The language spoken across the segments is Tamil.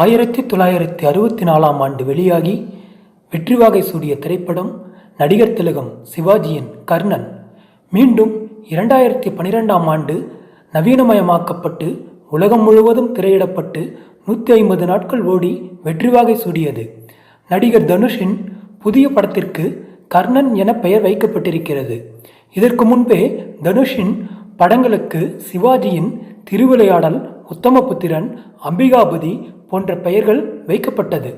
ஆயிரத்தி தொள்ளாயிரத்தி அறுபத்தி நாலாம் ஆண்டு வெளியாகி வெற்றிவாகை சூடிய திரைப்படம் நடிகர் திலகம் சிவாஜியின் கர்ணன். மீண்டும் இரண்டாயிரத்தி பனிரெண்டாம் ஆண்டு நவீனமயமாக்கப்பட்டு உலகம் முழுவதும் திரையிடப்பட்டு நூற்றி ஐம்பது நாட்கள் ஓடி வெற்றிவாகை சூடியது. நடிகர் தனுஷின் புதிய படத்திற்கு கர்ணன் என பெயர் வைக்கப்பட்டிருக்கிறது. இதற்கு முன்பே தனுஷின் படங்களுக்கு சிவாஜியின் திருவிளையாடல் உத்தமபுத்திரன் அம்பிகாபதி போன்ற பெயர்கள் வைக்கப்பட்டது.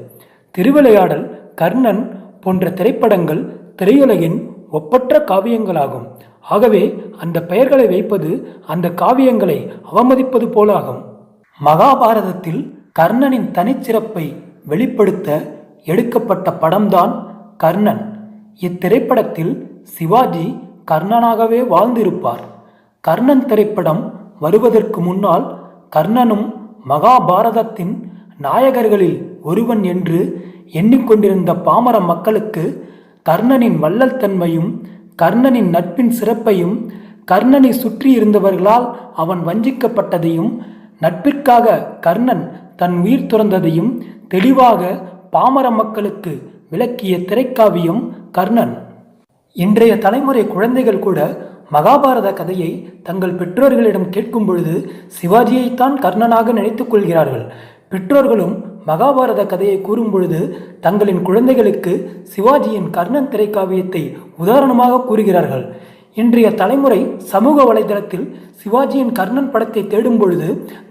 திருவிளையாடல் கர்ணன் போன்ற திரைப்படங்கள் திரையுலகின் ஒப்பற்ற காவியங்களாகும். ஆகவே அந்த பெயர்களை வைப்பது அந்த காவியங்களை அவமதிப்பது போலாகும். மகாபாரதத்தில் கர்ணனின் தனிச்சிறப்பை வெளிப்படுத்த எடுக்கப்பட்ட படம்தான் கர்ணன். இத்திரைப்படத்தில் சிவாஜி கர்ணனாகவே வாழ்ந்திருப்பார். கர்ணன் திரைப்படம் வருவதற்கு முன்னால் கர்ணனும் மகாபாரதத்தின் நாயகர்களில் ஒருவன் என்று எண்ணிக்கொண்டிருந்த பாமர மக்களுக்கு கர்ணனின் வள்ளல் தன்மையும் கர்ணனின் நட்பின் சிறப்பையும் கர்ணனை சுற்றி இருந்தவர்களால் அவன் வஞ்சிக்கப்பட்டதையும் நட்பிற்காக கர்ணன் தன் உயிர் துறந்ததையும் தெளிவாக பாமர மக்களுக்கு விளக்கிய திரைக்காவியம் கர்ணன். இன்றைய தலைமுறை குழந்தைகள் கூட மகாபாரத கதையை தங்கள் பெற்றோர்களிடம் கேட்கும் பொழுது சிவாஜியைத்தான் கர்ணனாக நினைத்துக் கொள்கிறார்கள். பெற்றோர்களும் மகாபாரத கதையை கூறும் பொழுது தங்களின் குழந்தைகளுக்கு சிவாஜியின் கர்ணன் திரைக்காவியத்தை உதாரணமாக கூறுகிறார்கள். இன்றைய தலைமுறை சமூக வலைதளத்தில் சிவாஜியின் கர்ணன் படத்தை தேடும் பொழுது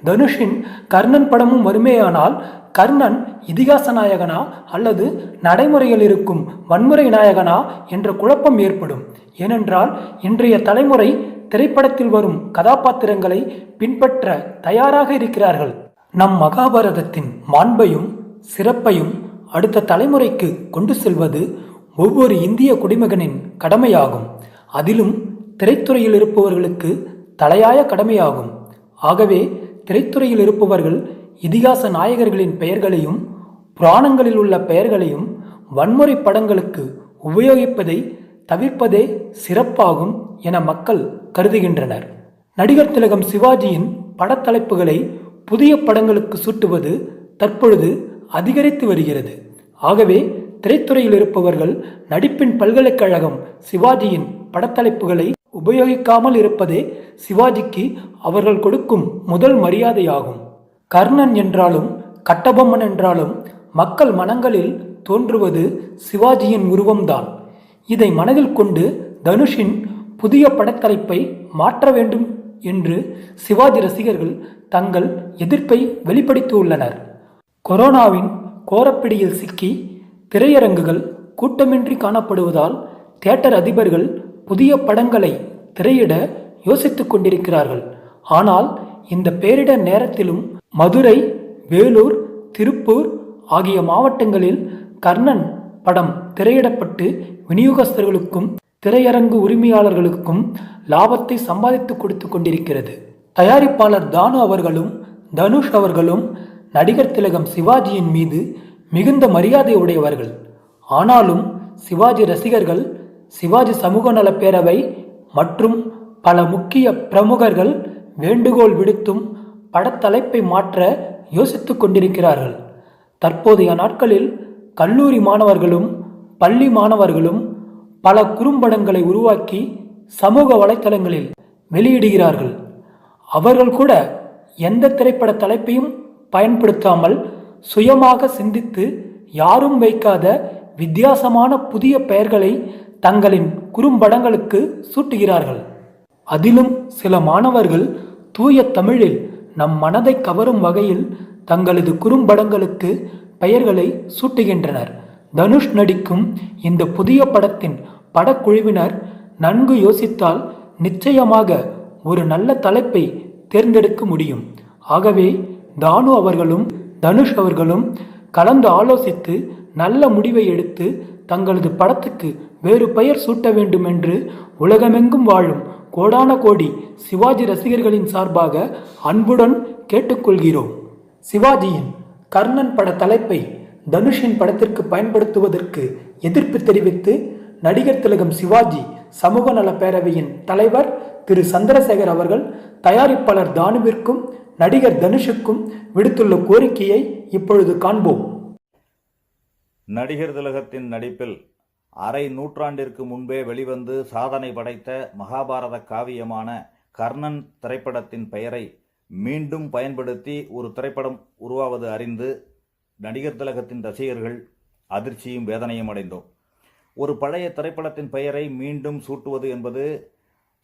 தனுஷின் கர்ணன் படமும் வருமேயானால் கர்ணன் இதிகாச நாயகனா அல்லது நடைமுறையில் இருக்கும் வன்முறை நாயகனா என்ற குழப்பம் ஏற்படும். ஏனென்றால் இன்றைய தலைமுறை திரைப்படத்தில் வரும் கதாபாத்திரங்களை பின்பற்ற தயாராக இருக்கிறார்கள். நம் மகாபாரதத்தின் மாண்பையும் சிறப்பையும் அடுத்த தலைமுறைக்கு கொண்டு செல்வது ஒவ்வொரு இந்திய குடிமகனின் கடமையாகும். அதிலும் திரைத்துறையில் இருப்பவர்களுக்கு தலையாய கடமையாகும். ஆகவே திரைத்துறையில் இருப்பவர்கள் இதிகாச நாயகர்களின் பெயர்களையும் புராணங்களில் உள்ள பெயர்களையும் வன்முறை படங்களுக்கு உபயோகிப்பதை தவிர்ப்பதே சிறப்பாகும் என மக்கள் கருதுகின்றனர். நடிகர் திலகம் சிவாஜியின் படத்தலைப்புகளை புதிய படங்களுக்கு சூட்டுவது தற்பொழுது அதிகரித்து வருகிறது. ஆகவே திரைத்துறையில் இருப்பவர்கள் நடிப்பின் பல்கலைக்கழகம் சிவாஜியின் படத்தலைப்புகளை உபயோகிக்காமல் இருப்பதே சிவாஜிக்கு அவர்கள் கொடுக்கும் முதல் மரியாதையாகும். கர்ணன் என்றாலும் கட்டபொம்மன் என்றாலும் மக்கள் மனங்களில் தோன்றுவது சிவாஜியின் உருவம்தான். இதை மனதில் கொண்டு தனுஷின் புதிய படத்தலைப்பை மாற்ற வேண்டும் என்று சிவாஜி ரசிகர்கள் தங்கள் எதிர்ப்பை வெளிப்படுத்தியுள்ளனர். கொரோனாவின் கோரப்பிடியில் சிக்கி திரையரங்குகள் கூட்டமின்றி காணப்படுவதால் தியேட்டர் அதிபர்கள் புதிய படங்களை திரையிட யோசித்துக் கொண்டிருக்கிறார்கள். ஆனால் இந்த பேரிடர் நேரத்திலும் மதுரை வேலூர் திருப்பூர் ஆகிய மாவட்டங்களில் கர்ணன் படம் திரையிடப்பட்டு விநியோகஸ்தர்களுக்கும் திரையரங்கு உரிமையாளர்களுக்கும் லாபத்தை சம்பாதித்து கொடுத்து கொண்டிருக்கிறது. தயாரிப்பாளர் தானு அவர்களும் தனுஷ் அவர்களும் நடிகர் திலகம் சிவாஜியின் மீது மிகுந்த மரியாதை உடையவர்கள். ஆனாலும் சிவாஜி ரசிகர்கள் சிவாஜி சமூக நலப்பேரவை பேரவை மற்றும் பல முக்கிய பிரமுகர்கள் வேண்டுகோள் விடுத்தும் படத்தலைப்பை மாற்ற யோசித்துக் கொண்டிருக்கிறார்கள். தற்போதைய நாட்களில் கல்லூரி மாணவர்களும் பள்ளி மாணவர்களும் பல குறும்படங்களை உருவாக்கி சமூக வலைத்தளங்களில் வெளியிடுகிறார்கள். அவர்கள் கூட எந்த திரைப்பட தலைப்பையும் பயன்படுத்தாமல் சுயமாக சிந்தித்து யாரும் வைக்காத வித்தியாசமான புதிய பெயர்களை தங்களின் குறும்படங்களுக்கு சூட்டுகிறார்கள். அதிலும் சில மாணவர்கள் தூய தமிழில் நம் மனதை கவரும் வகையில் தங்களது குறும்படங்களுக்கு பெயர்களை சூட்டுகின்றனர். தனுஷ் நடிக்கும் இந்த புதிய படத்தின் படக்குழுவினர் நன்கு யோசித்தால் நிச்சயமாக ஒரு நல்ல தலைப்பை தேர்ந்தெடுக்க முடியும். ஆகவே தானு அவர்களும் தனுஷ் அவர்களும் கலந்து ஆலோசித்து நல்ல முடிவை எடுத்து தங்களது படத்துக்கு வேறு பெயர் சூட்ட வேண்டும் என்று உலகமெங்கும் வாழும் கோடான கோடி சிவாஜி ரசிகர்களின் சார்பாக அன்புடன் கேட்டுக்கொள்கிறோம். சிவாஜியின் கர்ணன் பட தலைப்பை தனுஷின் படத்திற்கு பயன்படுத்துவதற்கு எதிர்ப்பு தெரிவித்து நடிகர் திலகம் சிவாஜி சமூக நல பேரவையின் தலைவர் திரு சந்திரசேகர் அவர்கள் தயாரிப்பாளர் தானுவிற்கும் நடிகர் தனுஷுக்கும் விடுத்துள்ள கோரிக்கையை இப்பொழுது காண்போம். நடிகர் திலகத்தின் நடிப்பில் அரை நூற்றாண்டிற்கு முன்பே வெளிவந்து சாதனை படைத்த மகாபாரத காவியமான கர்ணன் திரைப்படத்தின் பெயரை மீண்டும் பயன்படுத்தி ஒரு திரைப்படம் உருவாவது அறிந்து நடிகர் திலகத்தின் ரசிகர்கள் அதிர்ச்சியும் வேதனையும் அடைந்தோம். ஒரு பழைய திரைப்படத்தின் பெயரை மீண்டும் சூட்டுவது என்பது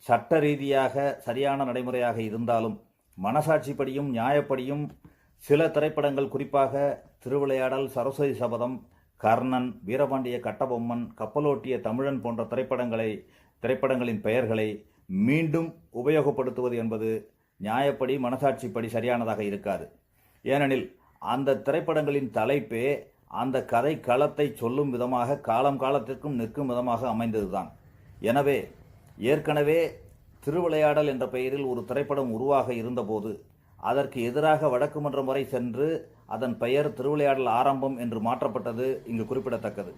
சட்ட ரீதியாக சரியான நடைமுறையாக இருந்தாலும் மனசாட்சிப்படியும் நியாயப்படியும் சில திரைப்படங்கள் குறிப்பாக திருவிளையாடல் சரஸ்வதி சபதம் கர்ணன் வீரபாண்டிய கட்டபொம்மன் கப்பலோட்டிய தமிழன் போன்ற திரைப்படங்களை திரைப்படங்களின் பெயர்களை மீண்டும் உபயோகப்படுத்துவது என்பது நியாயப்படி மனசாட்சிப்படி சரியானதாக இருக்காது. ஏனெனில் அந்த திரைப்படங்களின் தலைப்பே அந்த கதை களத்தை சொல்லும் விதமாக காலம் காலத்திற்கும் நிற்கும் விதமாக அமைந்ததுதான். எனவே ஏற்கனவே திருவிளையாடல் என்ற பெயரில் ஒரு திரைப்படம் உருவாக இருந்தபோது அதற்கு எதிராக வடக்கு மன்றம் வரை சென்று அதன் பெயர் திருவிளையாடல் ஆரம்பம் என்று மாற்றப்பட்டது இங்கு குறிப்பிடத்தக்கது.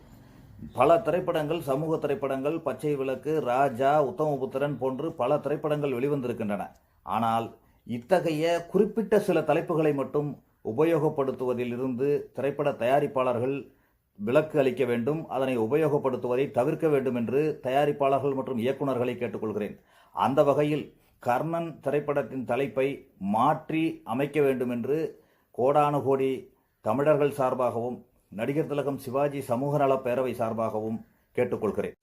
பல திரைப்படங்கள் சமூக திரைப்படங்கள் பச்சை விளக்கு ராஜா உத்தமபுத்திரன் போன்று பல திரைப்படங்கள் வெளிவந்திருக்கின்றன. ஆனால் இத்தகைய குறிப்பிட்ட சில தலைப்புகளை மட்டும் உபயோகப்படுத்துவதிலிருந்து திரைப்பட தயாரிப்பாளர்கள் விலக்கு அளிக்க வேண்டும் அதனை உபயோகப்படுத்துவதை தவிர்க்க வேண்டும் என்று தயாரிப்பாளர்கள் மற்றும் இயக்குநர்களை கேட்டுக்கொள்கிறேன். அந்த வகையில் கர்ணன் திரைப்படத்தின் தலைப்பை மாற்றி அமைக்க வேண்டும் என்று கோடானு கோடி தமிழர்கள் சார்பாகவும் நடிகர் திலகம் சிவாஜி சமூக நலப் பேரவை சார்பாகவும் கேட்டுக்கொள்கிறேன்.